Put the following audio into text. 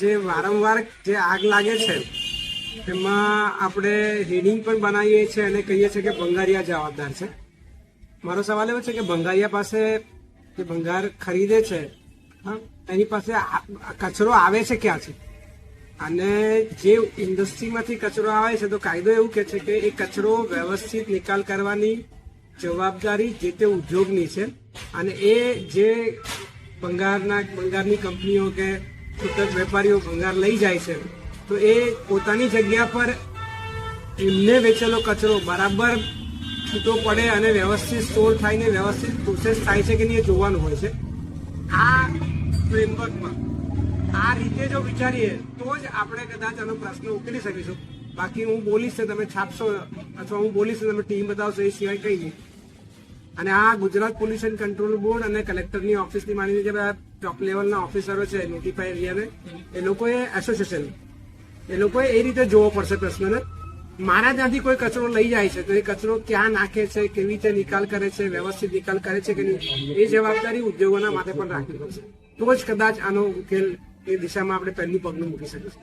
જે વારંવાર જે આગ લાગે છે એમાં આપણે રીડિંગ પણ બનાવીએ છીએ અને કહીએ છીએ કે ભંગારિયા જવાબદાર છે. મારો સવાલ એવો છે કે ભંગારિયા પાસે જે ભંગાર ખરીદે છે એની પાસે કચરો આવે છે ક્યાંથી? અને જે ઇન્ડસ્ટ્રીમાંથી કચરો આવે છે, તો કાયદો એવું કે છે કે એ કચરો વ્યવસ્થિત નિકાલ કરવાની જવાબદારી જે તે ઉદ્યોગની છે અને એ જે ભંગારના ભંગારની કંપનીઓ કે છૂટક વેપારીઓ ભંગાર લઈ જાય છે, તો એ પોતાની જગ્યા પર એમને વેચેલો કચરો બરાબર છૂટો પડે અને વ્યવસ્થિત સ્ટોર થાય ને વ્યવસ્થિત પ્રોસેસ થાય છે કે નહીં એ જોવાનું હોય છે. આ ફ્રેમવર્કમાં આ રીતે જો વિચારીએ, તો જ આપણે કદાચ આનો પ્રશ્ન ઉકેલી શકીશું. બાકી હું બોલીશ તમે છાપશો, અથવા હું બોલીશ તમે ટીમ બતાવશો એ સિવાય કઈ નહીં. અને આ ગુજરાત પોલ્યુશન કંટ્રોલ બોર્ડ અને કલેક્ટરની ઓફિસની માની જે બધા ટોપ લેવલના ઓફિસરો છે નોટિફાઈ એરિયાને એ લોકોએ એસોસિએશન એ લોકોએ એ રીતે જોવો પડશે પ્રશ્નને. મારા ત્યાંથી કોઈ કચરો લઈ જાય છે, તો એ કચરો ક્યાં નાખે છે, કેવી રીતે નિકાલ કરે છે, વ્યવસ્થિત નિકાલ કરે છે કે નહીં, એ જવાબદારી ઉદ્યોગોના માથે પણ રાખવી પડશે. તો જ કદાચ આનો ઉકેલ એ દિશામાં આપણે પહેલું પગલું મૂકી શકીશું.